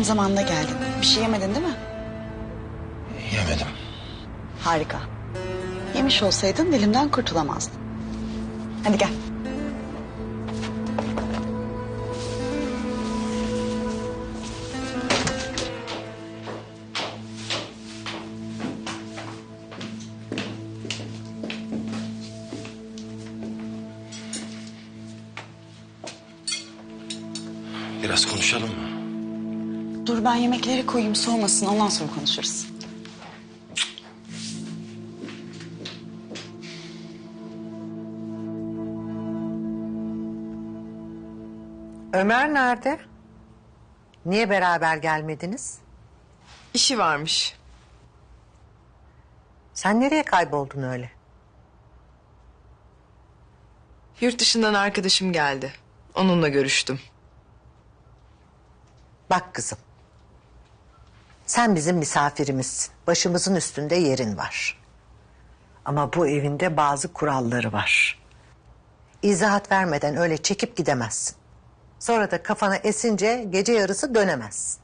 Tam zamanında geldin. Bir şey yemedin değil mi? Yemedim. Harika. Yemiş olsaydın dilimden kurtulamazdın. Hadi gel. Biraz konuşalım mı? Dur ben yemekleri koyayım soğumasın ondan sonra konuşuruz. Ömer nerede? Niye beraber gelmediniz? İşi varmış. Sen nereye kayboldun öyle? Yurt dışından arkadaşım geldi. Onunla görüştüm. Bak kızım. Sen bizim misafirimizsin. Başımızın üstünde yerin var. Ama bu evinde bazı kuralları var. İzahat vermeden öyle çekip gidemezsin. Sonra da kafana esince gece yarısı dönemezsin.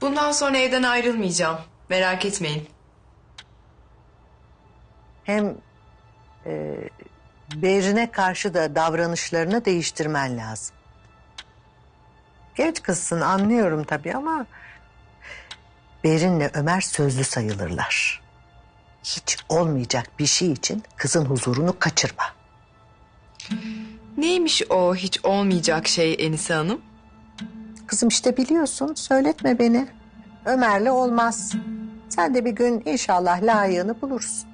Bundan sonra evden ayrılmayacağım. Merak etmeyin. Hem e, Berin'e karşı da davranışlarını değiştirmen lazım. Genç kızsın anlıyorum tabii ama... Berin'le Ömer sözlü sayılırlar. Hiç olmayacak bir şey için kızın huzurunu kaçırma. Neymiş o hiç olmayacak şey Enise Hanım? Kızım işte biliyorsun söyletme beni. Ömer'le olmaz. Sen de bir gün inşallah layığını bulursun.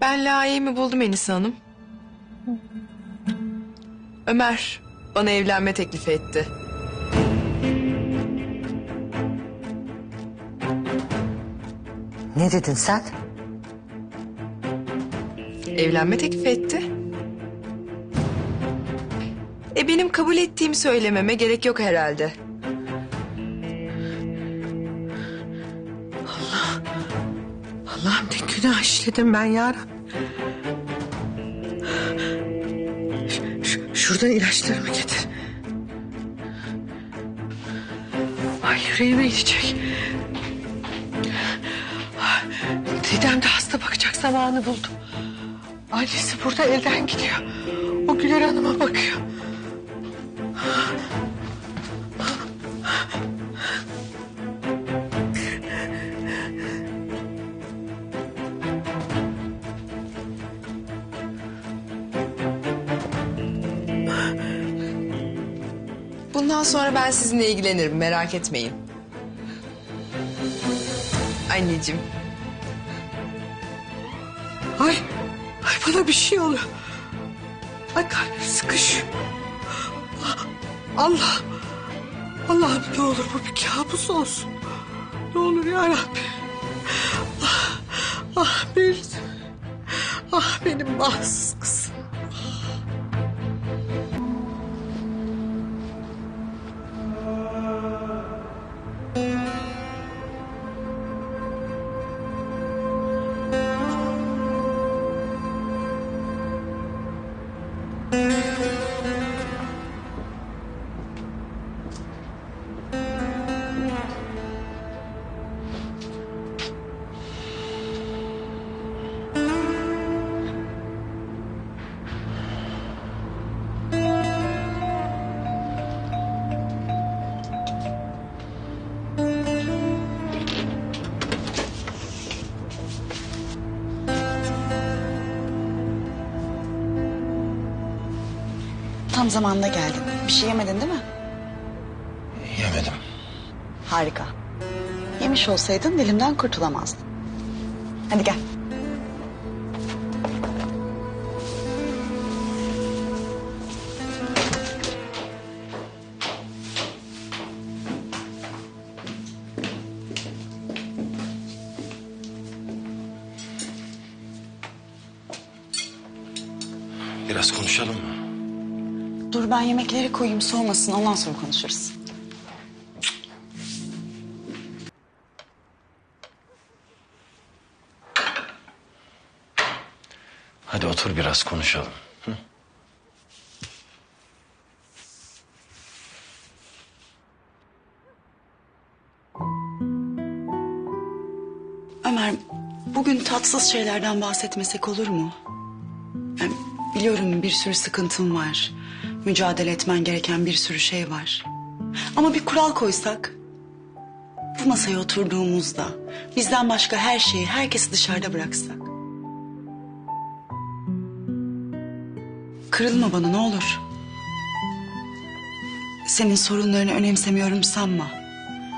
Ben layığımı buldum Enise Hanım. Ömer bana evlenme teklifi etti. Ne dedin sen? Evlenme teklifi etti. E benim kabul ettiğimi söylememe gerek yok herhalde. Allah'ım ne günah işledim ben ya. Şuradan ilaçlarımı getir. Ay yüreğime inecek. Didem de hasta bakacak zamanı buldu. Annesi burada elden gidiyor. O Güler Hanım'a bakıyor. Bundan sonra ben sizinle ilgilenirim merak etmeyin. Anneciğim Ay, ay bana bir şey oluyor. Ay kalbim sıkışıyor. Allah, Allah'ım ne olur bu bir kabus olsun. Ne olur ya Rabbi. Ah, ah benim, ah benim bahtsız Tam zamanında geldin. Bir şey yemedin değil mi? Yemedim. Harika. Yemiş olsaydın dilimden kurtulamazdın. Hadi gel. Biraz konuşalım mı? Dur ben yemekleri koyayım soğumasın ondan sonra konuşuruz. Hadi otur biraz konuşalım. Ömer, bugün tatsız şeylerden bahsetmesek olur mu? Yani biliyorum bir sürü sıkıntım var. Mücadele etmen gereken bir sürü şey var. Ama bir kural koysak. Bu masaya oturduğumuzda bizden başka her şeyi, herkesi dışarıda bıraksak. Kırılma bana ne olur. Senin sorunlarını önemsemiyorum sanma.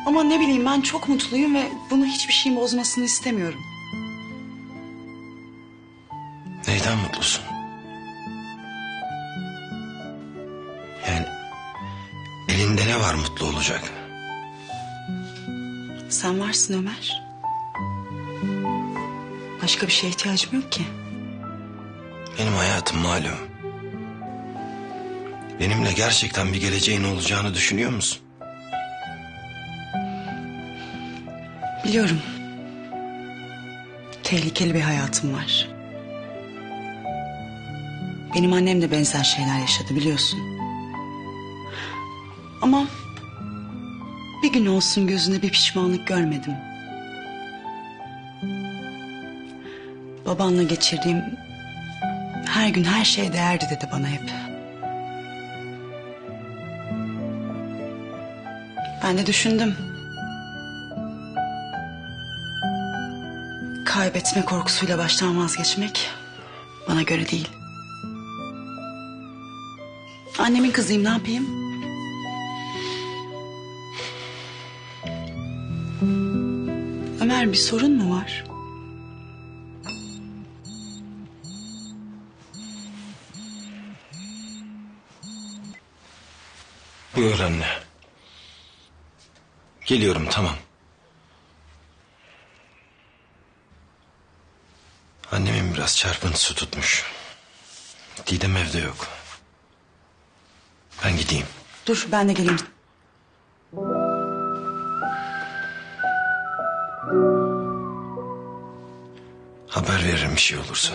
Ama ne bileyim ben çok mutluyum ve bunu hiçbir şeyin bozmasını istemiyorum. Neyden mutlusun? Ne var mutlu olacak? Sen varsın Ömer. Başka bir şeye ihtiyacım yok ki. Benim hayatım malum. Benimle gerçekten bir geleceğin olacağını düşünüyor musun? Biliyorum. Tehlikeli bir hayatım var. Benim annem de benzer şeyler yaşadı biliyorsun. Ama bir gün olsun gözünde bir pişmanlık görmedim. Babanla geçirdiğim her gün her şey değerdi dedi bana hep. Ben de düşündüm. Kaybetme korkusuyla baştan vazgeçmek bana göre değil. Annemin kızıyım ne yapayım? Ömer bir sorun mu var? Buyur anne. Geliyorum tamam. Annemin biraz çarpıntısı tutmuş. Didem evde yok. Ben gideyim. Dur ben de geleyim. Bir şey olursa.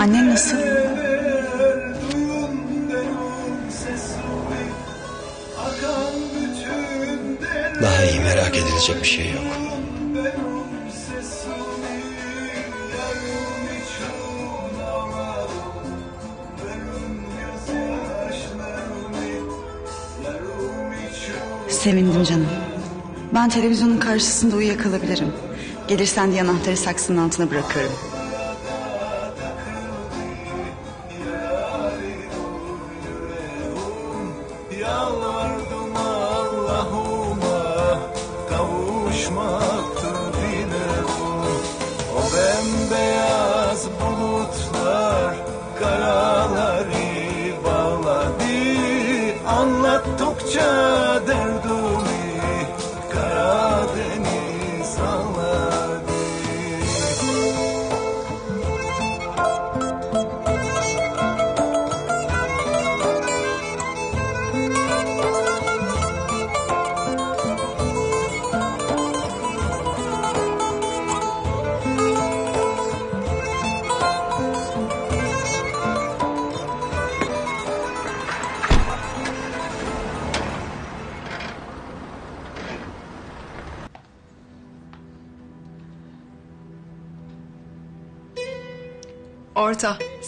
Annen nasıl? Daha iyi merak edilecek bir şey yok. Sevindim canım. Ben televizyonun karşısında uyuyakalabilirim. Gelirsen diye anahtarı saksının altına bırakırım.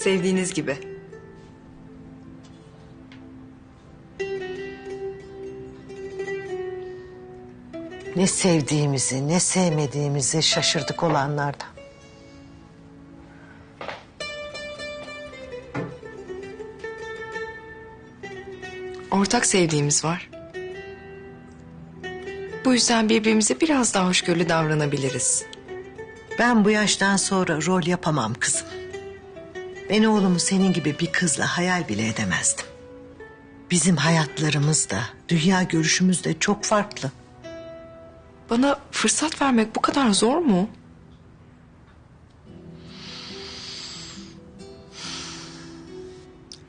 Sevdiğiniz gibi. Ne sevdiğimizi ne sevmediğimizi şaşırdık olanlardan. Ortak sevdiğimiz var. Bu yüzden birbirimize biraz daha hoşgörülü davranabiliriz. Ben bu yaştan sonra rol yapamam kızım. Ben oğlumu senin gibi bir kızla hayal bile edemezdim. Bizim hayatlarımız da, dünya görüşümüz de çok farklı. Bana fırsat vermek bu kadar zor mu?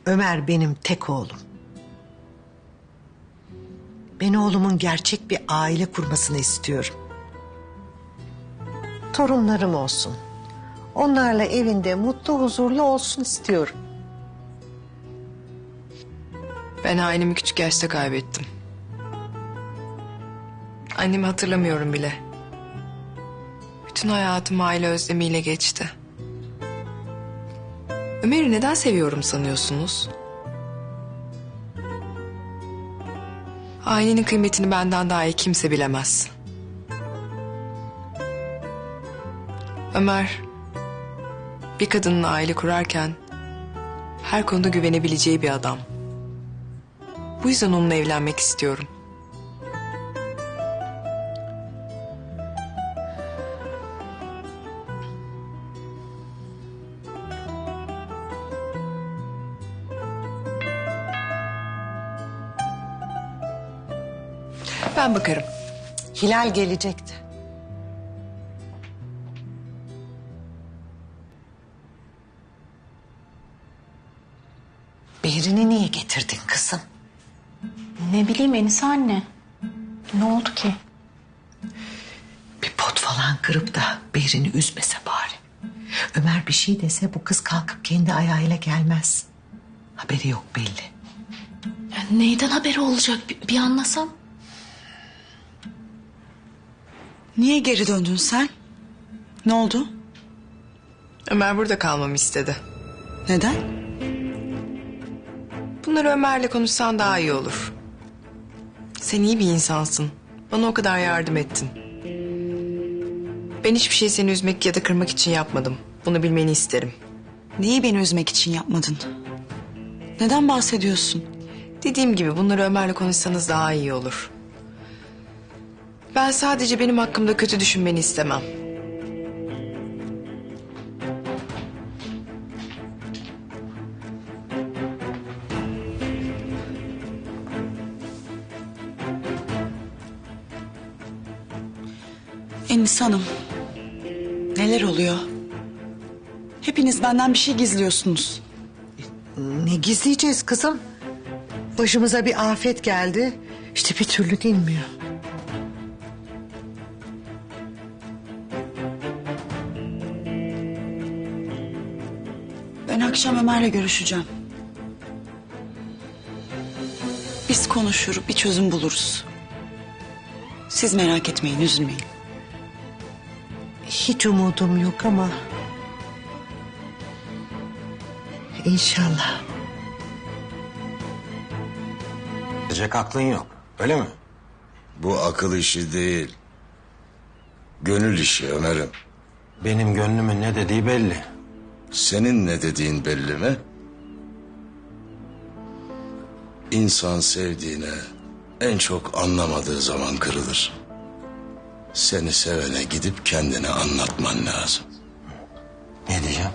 Ömer benim tek oğlum. Ben oğlumun gerçek bir aile kurmasını istiyorum. Torunlarım olsun. Onlarla evinde mutlu huzurlu olsun istiyorum. Ben ailemi küçük yaşta kaybettim. Annemi hatırlamıyorum bile. Bütün hayatım aile özlemiyle geçti. Ömer'i neden seviyorum sanıyorsunuz? Ailenin kıymetini benden daha iyi kimse bilemez. Ömer bir kadının aile kurarken her konuda güvenebileceği bir adam. Bu yüzden onunla evlenmek istiyorum. Ben bakarım. Hilal gelecekti. Behrin'i niye getirdin kızım? Ne bileyim Enise anne. Ne oldu ki? Bir pot falan kırıp da Behrin'i üzmese bari. Ömer bir şey dese bu kız kalkıp kendi ayağıyla gelmez. Haberi yok belli. Ya neyden haberi olacak bir, bir anlasam. Niye geri döndün sen? Ne oldu? Ömer burada kalmamı istedi. Neden? Bunları Ömer'le konuşsan daha iyi olur. Sen iyi bir insansın. Bana o kadar yardım ettin. Ben hiçbir şey seni üzmek ya da kırmak için yapmadım. Bunu bilmeni isterim. Neyi beni üzmek için yapmadın? Neden bahsediyorsun? Dediğim gibi bunları Ömer'le konuşsanız daha iyi olur. Ben sadece benim hakkımda kötü düşünmeni istemem. Enis Hanım. Neler oluyor? Hepiniz benden bir şey gizliyorsunuz. Ne gizleyeceğiz kızım? Başımıza bir afet geldi. İşte bir türlü dinmiyor. Ben akşam Ömer'le görüşeceğim. Biz konuşur, bir çözüm buluruz. Siz merak etmeyin, üzülmeyin. Hiç umudum yok ama... İnşallah. Diyecek aklın yok. Öyle mi? Bu akıl işi değil. Gönül işi Ömer'im. Benim gönlümün ne dediği belli. Senin ne dediğin belli mi? İnsan sevdiğine en çok anlamadığı zaman kırılır. Seni sevene gidip kendine anlatman lazım. Ne diyeceğim?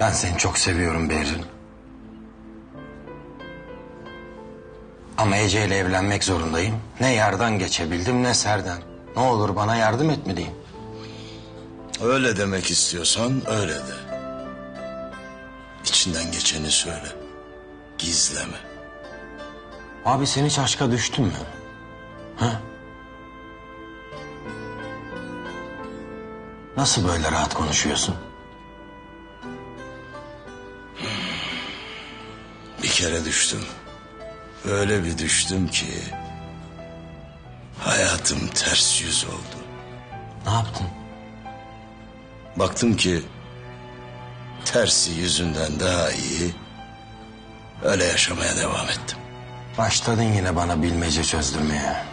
Ben seni çok seviyorum Berrin. Ama Ece ile evlenmek zorundayım. Ne yardan geçebildim ne serden. Ne olur bana yardım et mi diyeyim? Öyle demek istiyorsan öyle de. İçinden geçeni söyle. Gizleme. Abi sen hiç aşka düştün mü? Ha? Nasıl böyle rahat konuşuyorsun? Bir kere düştüm. Öyle bir düştüm ki... Hayatım ters yüz oldu. Ne yaptın? Baktım ki... Tersi yüzünden daha iyi... Öyle yaşamaya devam ettim. Başladın yine bana bilmece çözdürmeye.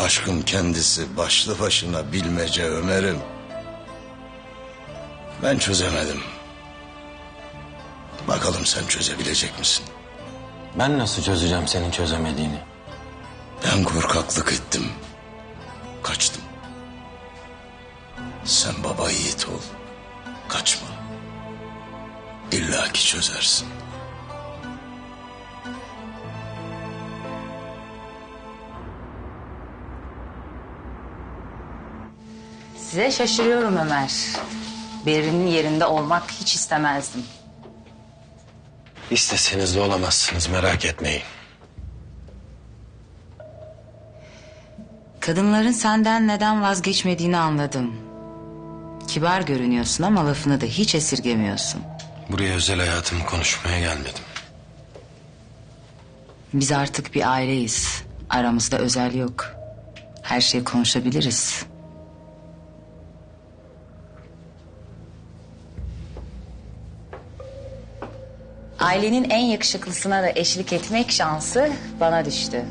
Aşkın kendisi başlı başına bilmece Ömer'im. Ben çözemedim. Bakalım sen çözebilecek misin? Ben nasıl çözeceğim senin çözemediğini? Ben korkaklık ettim. Kaçtım. Sen baba yiğit ol. Kaçma. İlla ki çözersin. Size şaşırıyorum Ömer. Berrin'in yerinde olmak hiç istemezdim. İsteseniz de olamazsınız merak etmeyin. Kadınların senden neden vazgeçmediğini anladım. Kibar görünüyorsun ama lafını da hiç esirgemiyorsun. Buraya özel hayatımı konuşmaya gelmedim. Biz artık bir aileyiz. Aramızda özel yok. Her şeyi konuşabiliriz. Ailenin en yakışıklısına da eşlik etmek şansı bana düştü.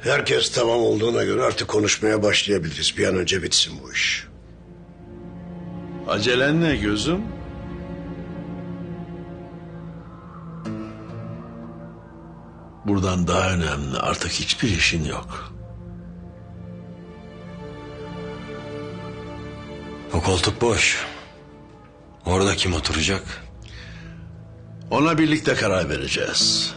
Herkes tamam olduğuna göre artık konuşmaya başlayabiliriz. Bir an önce bitsin bu iş. Acelen ne gözüm? Buradan daha önemli artık hiçbir işin yok. O koltuk boş. Orada kim oturacak? Ona birlikte karar vereceğiz.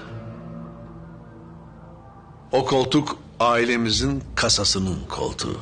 O koltuk ailemizin kasasının koltuğu.